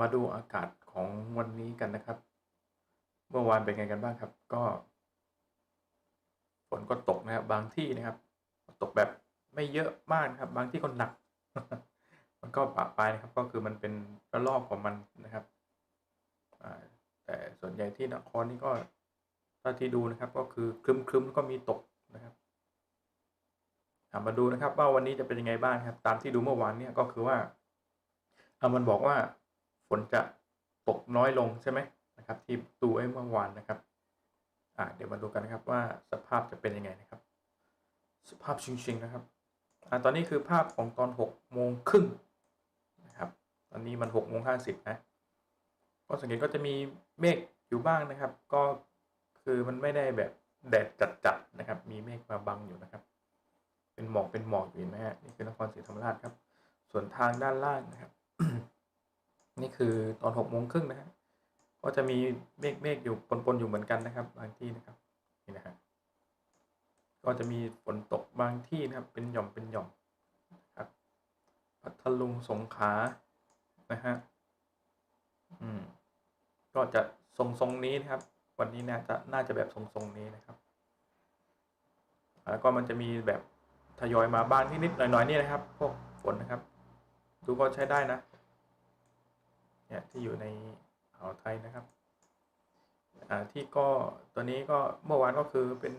มาดูอากาศของวันนี้กันนะครับ เมื่อวานเป็นไงกันบ้างครับ ก็ฝนก็ตกนะครับ บางที่นะครับ ตกแบบไม่เยอะมากนะครับ บางที่ก็หนัก มันก็ปะปายนะครับ ก็คือมันเป็นระลอกของมันนะครับแต่ส่วนใหญ่ที่นครนี่ก็ถ้าที่ดูนะครับ ก็คือครึมครึมๆแล้วก็มีตกนะครับมาดูนะครับ ว่าวันนี้จะเป็นยังไงบ้างครับ ตามที่ดูเมื่อวานเนี่ยก็คือว่ามันบอกว่า นจะตกน้อยลงใช่ไหมนะครับ ที่ดูไอ้เมื่อวานนะครับอ่าเดี๋ยวมาดูกันนะครับว่าสภาพจะเป็นยังไงนะครับ สภาพชิงๆนะครับอ่าตอนนี้คือภาพของตอนหกโมงครึ่งนะครับ ตอนนี้มันหกโมงห้าสิบนะก็สังเกตก็จะมีเมฆอยู่บ้างนะครับ ก็คือมันไม่ได้แบบแดดจัดๆนะครับ มีเมฆมาบังอยู่นะครับ เป็นหมอกเป็นหมอกอยู่นไหมฮะนี่คือนครศรีธรรมราชครับ ส่วนทางด้านล่างนะครับ นี่คือตอนหกโมงครึ่งนะฮะก็จะมีเมฆเมฆอยู่ปนๆอยู่เหมือนกันนะครับ บางที่นะครับนี่นะฮะก็จะมีฝนตกบางที่นะครับ เป็นหย่อมเป็นหย่อมนะครับพัทลุงสงขลานะฮะอืมก็จะทรงๆนี้นะครับ วันนี้น่าจะน่าจะแบบทรงๆนี้นะครับ แล้วก็มันจะมีแบบทยอยมาบ้างนิดๆหน่อยๆนี่นะครับ พวกฝนนะครับ ดูก็ใช้ได้นะ เนี่ยที่อยู่ในอ่าวไทยนะครับที่ก็ตัวนี้ก็เมื่อวานก็คือเป็น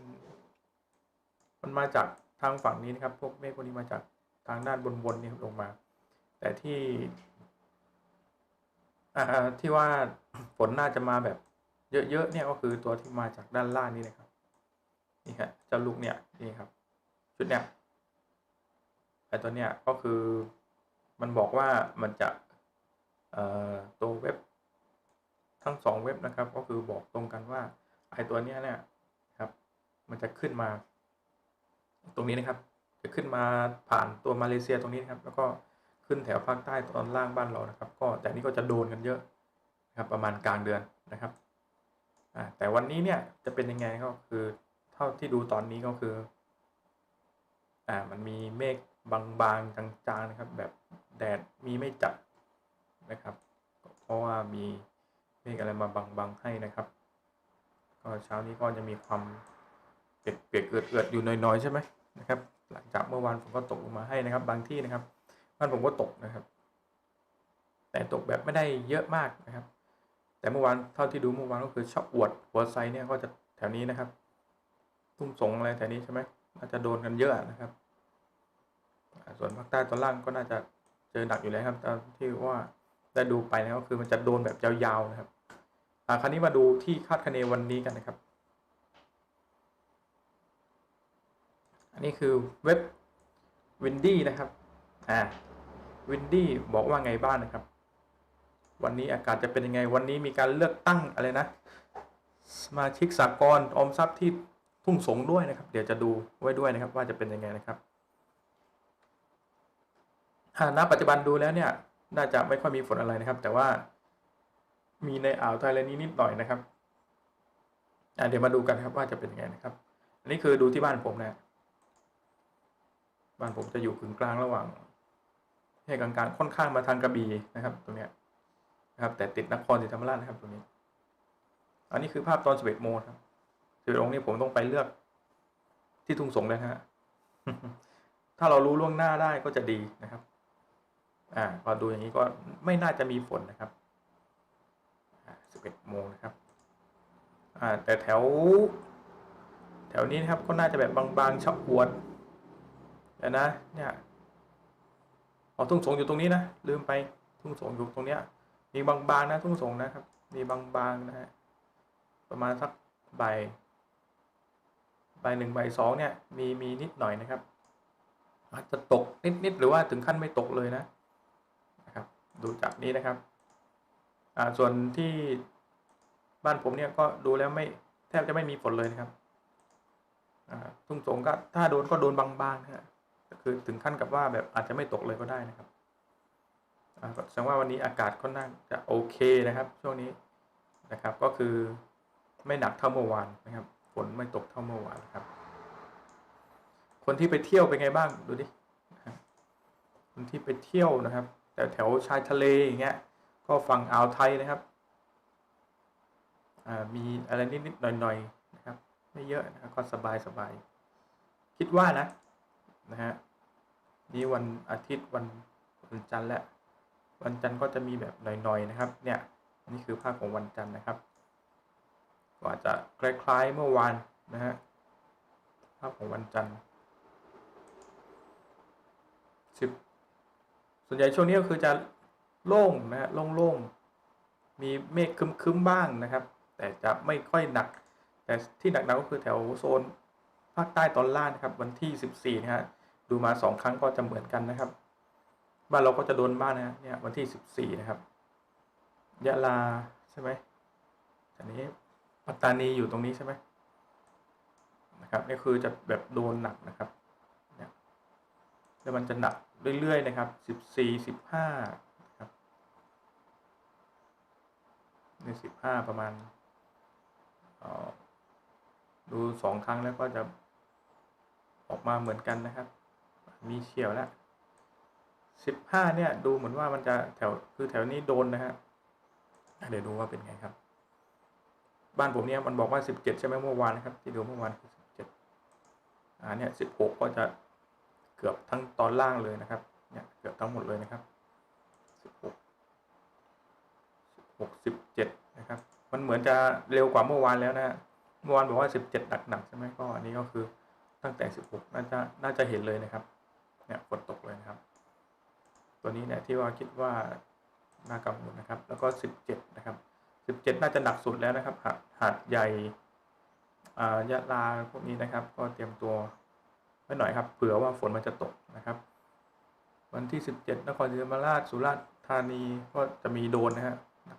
มันมาจากทางฝั่งนี้นะครับพวกเมฆพวกนี้มาจากทางด้านบนๆนี่ครับลงมา แต่ที่ที่ว่าฝนน่าจะมาแบบเยอะๆเนี่ยก็คือตัวที่มาจากด้านล่างนี่นะครับนี่ครับจ้าลูกเนี่ยนี่ครับ ชุดเนี่ยไอตัวเนี้ยก็คือมันบอกว่ามันจะ ตัวเว็บทั้งสองเว็บนะครับ ก็คือบอกตรงกันว่าไอตัวเนี้ยเนี่ยครับ มันจะขึ้นมา ตรงนี้นะครับ จะขึ้นมาผ่านตัวมาเลเซียตรงนี้นะครับ แล้วก็ขึ้นแถวภาคใต้ตอนล่างบ้านเรานะครับ ก็แต่นี่ก็จะโดนกันเยอะนะครับ ประมาณกลางเดือนนะครับแต่วันนี้เนี่ยจะเป็นยังไงก็คือเท่าที่ดูตอนนี้ก็คืออ่ามันมีเมฆบางๆจางๆนะครับ แบบแดดมีไม่จัดนะครับ เพราะว่า มีเมฆอะไรมาบังๆให้นะครับ ก็เช้านี้ก็จะมีความเปียกๆเอือดๆอยู่น้อยๆใช่ไหมนะครับ หลังจากเมื่อวานผมก็ตกลงมาให้นะครับ บางที่นะครับบ้านผมก็ตกนะครับ แต่ตกแบบไม่ได้เยอะมากนะครับ แต่เมื่อวานเท่าที่ดูเมื่อวานก็คือชอบอวดหัวไซเนี่ยก็จะแถวนี้นะครับทุ่งสงอะไรแถวนี้ใช่ไหมน่าจะโดนกันเยอะนะครับ ส่วนภาคใต้ตอนล่างก็น่าจะเจอหนักอยู่แล้วครับตามที่ว่า ได้ดูไปนะก็คือมันจะโดนแบบยาวๆนะครับอ่าคราวนี้มาดูที่คาดคะเนวันนี้กันนะครับ อันนี้คือเว็บวินดี้นะครับอ่าวินดี้บอกว่าไงบ้างนะครับ วันนี้อากาศจะเป็นยังไง วันนี้มีการเลือกตั้งอะไรนะ สมาชิกสากลอมทรัพย์ที่ทุ่งสงด้วยนะครับ เดี๋ยวจะดูไว้ด้วยนะครับ ว่าจะเป็นยังไงนะครับณปัจจุบันดูแล้วเนี่ย น่าจะไม่ค่อยมีฝนอะไรนะครับ แต่ว่ามีในอ่าวไทยและนี้นิดหน่อยนะครับอ่าเดี๋ยวมาดูกันครับว่าจะเป็นยังไงนะครับ อันนี้คือดูที่บ้านผมนะบ้านผมจะอยู่กึ่งกลางระหว่างให้กลางๆค่อนข้างมาทางกระบี่นะครับตรงเนี้ยนะครับ แต่ติดนครศรีธรรมราชนะครับตรงนี้ อันนี้คือภาพตอนสิบเอ็ดโมงครับสิบเอ็ดโมงนี่ผมต้องไปเลือกที่ทุ่งสงเลยนะฮะถ้าเรารู้ล่วงหน้าได้ก็จะดีนะครับ อ่าพอดูอย่างนี้ก็ไม่น่าจะมีฝนนะครับสิบเอ็ดโมงนะครับอ่าแต่แถว แถวนี้นะครับก็น่าจะแบบบางๆชอบอวดแต่นะ เนี่ยอ๋อทุ่งสงอยู่ตรงนี้นะลืมไปทุ่งสงอยู่ตรงเนี้ย มีบางๆนะทุ่งสงนะครับ มีบางๆนะฮะประมาณสักใบใบหนึ่งใบสองเนี่ยมีมีนิดหน่อยนะครับอาจจะตกนิดๆหรือว่าถึงขั้นไม่ตกเลยนะ ดูจากนี้นะครับส่วนที่บ้านผมเนี่ยก็ดูแล้วไม่แทบจะไม่มีฝนเลยนะครับทุ่งสงก็ถ้าโดนก็โดนบางๆนะฮะก็คือถึงขั้นกับว่าแบบอาจจะไม่ตกเลยก็ได้นะครับแสดงว่าวันนี้อากาศค่อนข้างจะโอเคนะครับ ช่วงนี้นะครับ ก็คือไม่หนักเท่าเมื่อวานนะครับฝนไม่ตกเท่าเมื่อวานครับ คนที่ไปเที่ยวเป็นไงบ้างดูดิคนที่ไปเที่ยวนะครับ แต่แถวชายทะเลอย่างเงี้ยก็ฝั่งอ่าวไทยนะครับมีอะไรนิดๆหน่อยๆนะครับ ไม่เยอะนะก็สบายสบายๆคิดว่านะนะฮะนี่วันอาทิตย์วันวันจันทร์และวันจันทร์ก็จะมีแบบหน่อยๆนะครับ เนี่ยนี่คือภาพของวันจันทร์นะครับก็อาจจะคล้ายๆเมื่อวานนะฮะภาพของวันจันทร์สิบ ส่วนใหญ่ช่วงนี้ก็คือจะโล่งนะฮะโล่งๆมีเมฆคึ้มๆบ้างนะครับ แต่จะไม่ค่อยหนัก แต่ที่หนักๆก็คือแถวโซนภาคใต้ตอนล่างนะครับ วันที่สิบสี่นะฮะดูมาสองครั้งก็จะเหมือนกันนะครับ บ้านเราก็จะโดนบ้านนะเนี่ยวันที่สิบสี่นะครับยะลาใช่ไหมอันนี้ปัตตานีอยู่ตรงนี้ใช่ไหมนะครับนี่คือจะแบบโดนหนักนะครับเนี่ยแล้วมันจะหนัก เรื่อย ๆ นะครับสิบสี่สิบห้าครับในสิบห้าประมาณดูสองครั้งแล้วก็จะออกมาเหมือนกันนะครับ มีเฉียวแล้วสิบห้าเนี่ยดูเหมือนว่ามันจะแถวคือแถวนี้โดนนะฮะเดี๋ยวดูว่าเป็นไงครับ บ้านผมเนี่ยมันบอกว่าสิบเจ็ดใช่ไหมเมื่อวานนะครับ ที่ดูเมื่อวานคือสิบเจ็ดอ่าเนี่ยสิบหกก็จะ กือบทั้งตอนล่างเลยนะครับเนี่ยเกือบทั้งหมดเลยนะครับสิบหกสิบหกสิบเจ็ดนะครับ มันเหมือนจะเร็วกว่าเมื่อวานแล้วนะเมื่อวานบอกว่าสิบเจ็ดหนักๆใช่ไหมก็อันนี้ก็คือตั้งแต่สิบหกน่าจะน่าจะเห็นเลยนะครับเนี่ยฝนตกเลยนะครับ ตัวนี้เนี่ยที่ว่าคิดว่าน่ากังวลนะครับ แล้วก็สิบเจ็ดนะครับสิบเจ็ดน่าจะหนักสุดแล้วนะครับหาดหาดใหญ่อ่ายะลาพวกนี้นะครับ ก็เตรียมตัว ไว้หน่อยครับเผื่อว่าฝนมันจะตกนะครับ วันที่สิบเจ็ดนครศรีธรรมราชสุราษฎร์ธานีก็จะมีโดนนะฮะ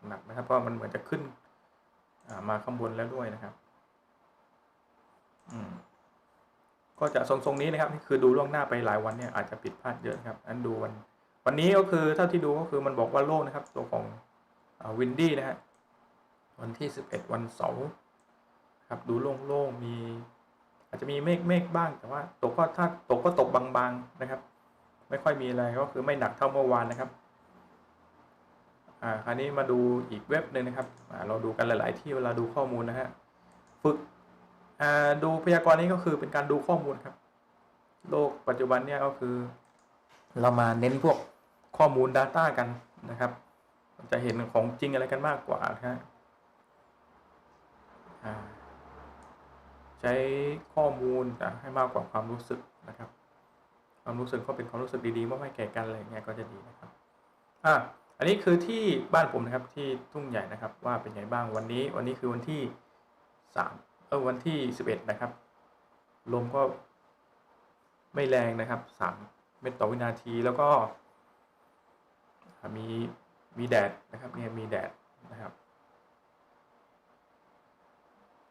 หนักๆนะครับเพราะมันเหมือนจะขึ้นมาข้างบนแล้วด้วยนะครับก็จะทรงๆนี้นะครับนี่คือดูล่วงหน้าไปหลายวันเนี่ยอาจจะผิดพลาดเยอะนะครับ อันดูวัน วันนี้ก็คือเท่าที่ดูก็คือมันบอกว่าโล่งนะครับ ตัวของวินดี้นะฮะวันที่สิบเอ็ดวันเสาร์ครับดูโล่งๆมี อาจจะมีเมฆเมฆบ้าง แต่ว่าตกก็ถ้าตกก็ตกบางๆนะครับ ไม่ค่อยมีอะไรก็คือไม่หนักเท่าเมื่อวานนะครับอ่าคราวนี้มาดูอีกเว็บหนึ่งนะครับอ่าเราดูกันหลาย ๆ ที่เวลาดูข้อมูลนะฮะฝึกอ่าดูพยากรณ์นี้ก็คือเป็นการดูข้อมูลครับ โลกปัจจุบันเนี่ยก็คือ เรามาเน้นพวกข้อมูล Data กันนะครับ จะเห็นของจริงอะไรกันมากกว่านะฮะอ่า ใช้ข้อมูลให้มากกว่าความรู้สึกนะครับ ความรู้สึกก็เป็นความรู้สึกดีๆมอบให้แก่กันอะไรเงี้ยก็จะดีนะครับอ่าอันนี้คือที่บ้านผมนะครับที่ทุ่งใหญ่นะครับ ว่าเป็นไงบ้างวันนี้ วันนี้คือวันที่สามเออวันที่สิบเอ็ดนะครับ ลมก็ไม่แรงนะครับสามเมตรต่อวินาทีแล้วก็มีมีแดดนะครับเนี่ยมีแดดนะครับ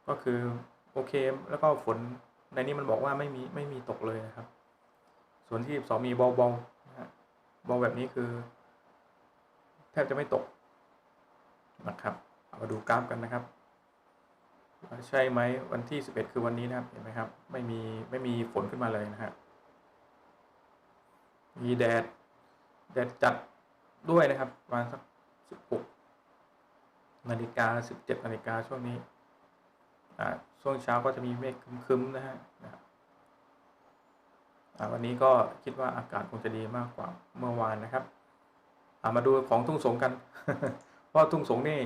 ก็คือ โอเค แล้วก็ฝนในนี้มันบอกว่าไม่มีไม่มีตกเลยนะครับ ส่วนที่สองมีเบาๆนะฮะเบาแบบนี้คือ แทบจะไม่ตกนะครับเอามาดูกราฟกันนะครับใช่ไหมวันที่สิบเอ็ดคือวันนี้นะครับเห็นไหมครับ ไม่มีไม่มีฝนขึ้นมาเลยนะฮะมีแดด แดดจัดด้วยนะครับประมาณสักสิบหกนาฬิกาสิบเจ็ดนาฬิกาช่วงนี้อ่า ช่วงเช้าก็จะมีเมฆคึ้มๆนะฮะวันนี้ก็คิดว่าอากาศคงจะดีมากกว่าเมื่อวานนะครับามาดูของทุ่งสงกันเพราะทุ่งสงนี่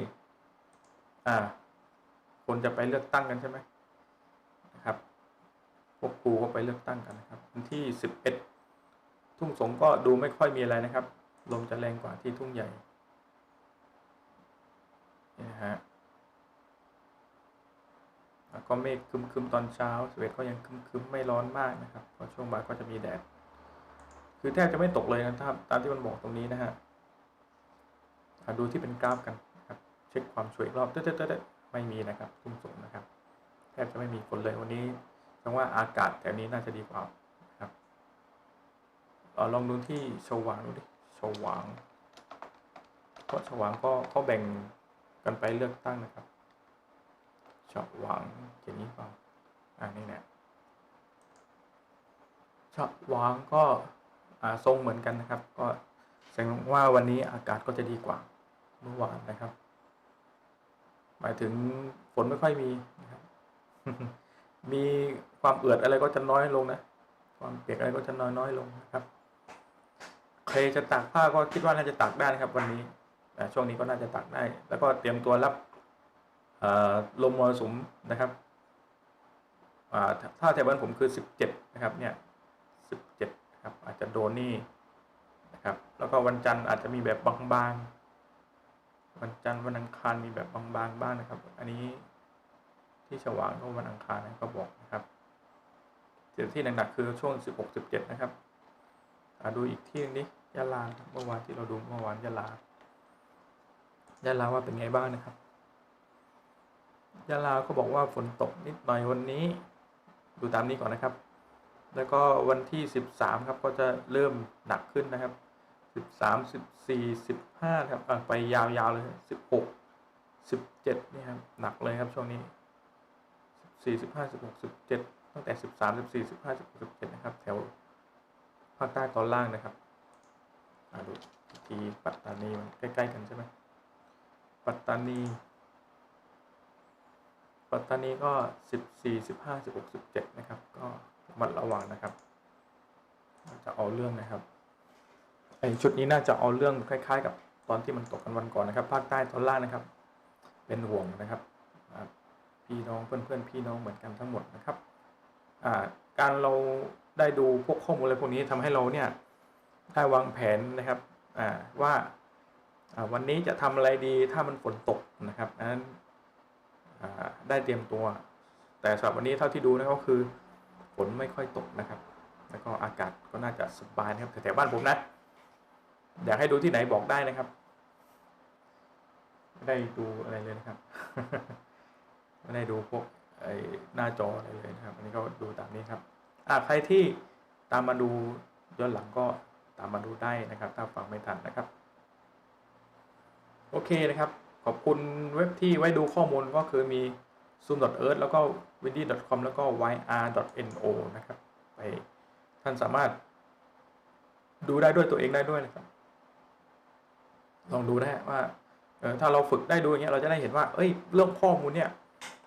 อ่า คนจะไปเลือกตั้งกันใช่ไหมนะครับ พวกครูก็ไปเลือกตั้งกันนะครับวันที่สิบเอ็ดทุ่งสงก็ดูไม่ค่อยมีอะไรนะครับ ลมจะแรงกว่าที่ทุ่งใหญ่นี่นะฮะ แล้วก็เมฆครึมๆตอนเช้าสเอ็ดก็ยังครึมๆไม่ร้อนมากนะครับพอช่วงบ่ายก็จะมีแดด คือแทบจะไม่ตกเลยนะครับตามที่มันบอกตรงนี้นะฮะดูที่เป็นกราฟกันครับเช็คความช่วยรอบเต๊ดๆไม่มีนะครับทุ่งสงนะครับ แทบจะไม่มีฝนเลยวันนี้แสดงว่าอากาศแถวนี้น่าจะดีกว่าครับเอลองดูที่ชวางดูดิชวางเพราะชวางก็เขาแบ่งกันไปเลือกตั้งนะครับ ชวางเขียนนี้เปล่าอ่านี่แหละชวางก็อ่าทรงเหมือนกันนะครับ ก็แสดงว่าวันนี้อากาศก็จะดีกว่าเมื่อวานนะครับ หมายถึงฝนไม่ค่อยมีนะครับ มีความเอือดอะไรก็จะน้อยลงนะ ความเปียกอะไรก็จะน้อยน้อยลงนะครับใครจะตากผ้าก็คิดว่าน่าจะตากได้นะครับ วันนี้อ่ช่วงนี้ก็น่าจะตากได้ แล้วก็เตรียมตัวรับ ลมมรสุมนะครับถ้าแถวบ้านผมคือสิบเจ็ดนะครับเนี่ยสิบเจ็ดครับอาจจะโดนนี่นะครับแล้วก็วันจันทร์อาจจะมีแบบบางๆ วันจันทร์วันอังคารมีแบบบางๆบ้างนะครับ อันนี้ที่ฉว่างก็วันอังคารนะก็บอกนะครับเดี๋ยที่หนักๆคือช่วงสิบหกสิบเจ็ดนะครับอดูอีกที่นึงนี้ยะลาเมื่อวานที่เราดูเมื่อวานยะลายะลาว่าเป็นไงบ้างนะครับ ยะลาก็บอกว่าฝนตกนิดหน่อยวันนี้ ดูตามนี้ก่อนนะครับ แล้วก็วันที่สิบสามครับก็จะเริ่มหนักขึ้นนะครับสิบสามสิบสี่สิบห้าครับไปยาวๆเลยสิบหกสิบเจ็ดนี่ครับหนักเลยครับช่วงนี้สิบสี่สิบห้าสิบหกสิบเจ็ดตั้งแต่สิบสามสิบสี่สิบห้าสิบหกสิบเจ็ดนะครับแถวภาคใต้ตอนล่างนะครับอ่าดูอีกทีปัตตานีมันใกล้ ๆ กันใช่ไหมปัตตานี ปัตตานีก็สิบสี่สิบห้าสิบหกสิบเจ็ดนะครับ ก็ระมัดระวังนะครับจะเอาเรื่องนะครับไอชุดนี้น่าจะเอาเรื่องคล้ายๆ กับตอนที่มันตกกันวันก่อนนะครับภาคใต้ตอนล่างนะครับ เป็นห่วงนะครับพี่น้องเพื่อนๆพี่น้องเหมือนกันทั้งหมดนะครับการเราได้ดูพวกข้อมูลอะไรพวกนี้ทำให้เราเนี่ยได้วางแผนนะครับว่าวันนี้จะทำอะไรดีถ้ามันฝนตกนะครับนั้น ได้เตรียมตัว แต่สำหรับวันนี้เท่าที่ดูนะก็คือฝนไม่ค่อยตกนะครับ แล้วก็อากาศก็น่าจะสบายนะครับแถวๆบ้านผมนะอยากให้ดูที่ไหนบอกได้นะครับ ไม่ได้ดูอะไรเลยนะครับ ไม่ได้ดูพวกไอ้หน้าจออะไรเลยนะครับ อันนี้ก็ดูตามนี้ครับอ่าใครที่ตามมาดูย้อนหลังก็ตามมาดูได้นะครับ ถ้าฟังไม่ทันนะครับ โอเคนะครับ ขอบคุณเว็บที่ไว้ดูข้อมูลก็คือมี zoom.earth แล้วก็ windy.com แล้วก็ yr.no นะครับไปท่านสามารถ ดูได้ด้วยตัวเองได้ด้วยนะครับ ลองดูนะฮะว่าถ้าเราฝึกได้ดูอย่างเงี้ยเราจะได้เห็นว่า เอ้ย เรื่องข้อมูลเนี่ย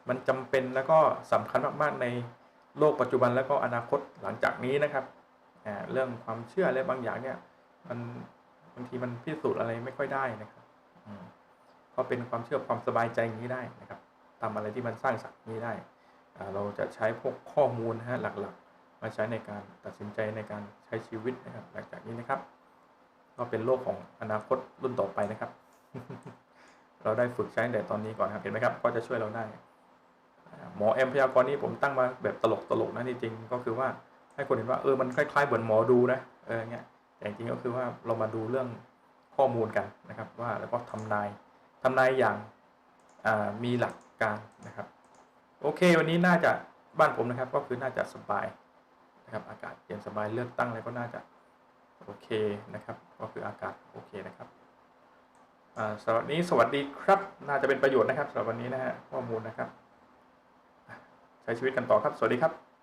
มันจำเป็นแล้วก็สำคัญมากๆในโลกปัจจุบันแล้วก็อนาคตหลังจากนี้นะครับเรื่องความเชื่ออะไรบางอย่างเนี่ย มันบางทีมันพิสูจน์อะไรไม่ค่อยได้นะครับอื ก็เป็นความเชื่อความสบายใจอย่างนี้ได้นะครับทำอะไรที่มันสร้างสรรค์นี้ได้เราจะใช้พวกข้อมูลนะฮะหลักๆ มาใช้ในการตัดสินใจในการใช้ชีวิตนะครับ หลังจากนี้นะครับ ก็เป็นโลกของอนาคตรุ่นต่อไปนะครับ เราได้ฝึกใช้แต่ตอนนี้ก่อนครับเห็นไหมครับ ก็จะช่วยเราได้ หมอแอมพยากรณ์นี้ผมตั้งมาแบบตลกตลกนะจริงๆก็คือว่าให้คนเห็นว่าเออมันคล้ายๆเหมือนหมอดูนะเออเงี้ยแต่จริงก็คือว่าเรามาดูเรื่องข้อมูลกันนะครับ ว่าแล้วก็ทำนาย ทำนายอย่างามีหลักการนะครับ โอเค วันนี้น่าจะบ้านผมนะครับ ก็คือน่าจะสบายนะครับ อากาศเย็นสบายเลือกตั้งอะไรก็น่าจะโอเคนะครับ ก็คืออากาศโอเคนะครับสำหรับนี้สวัสดีครับ น่าจะเป็นประโยชน์นะครับสำหรับวันนี้นะฮะข้อมูลนะครับ ใช้ชีวิตกันต่อครับ สวัสดีครับ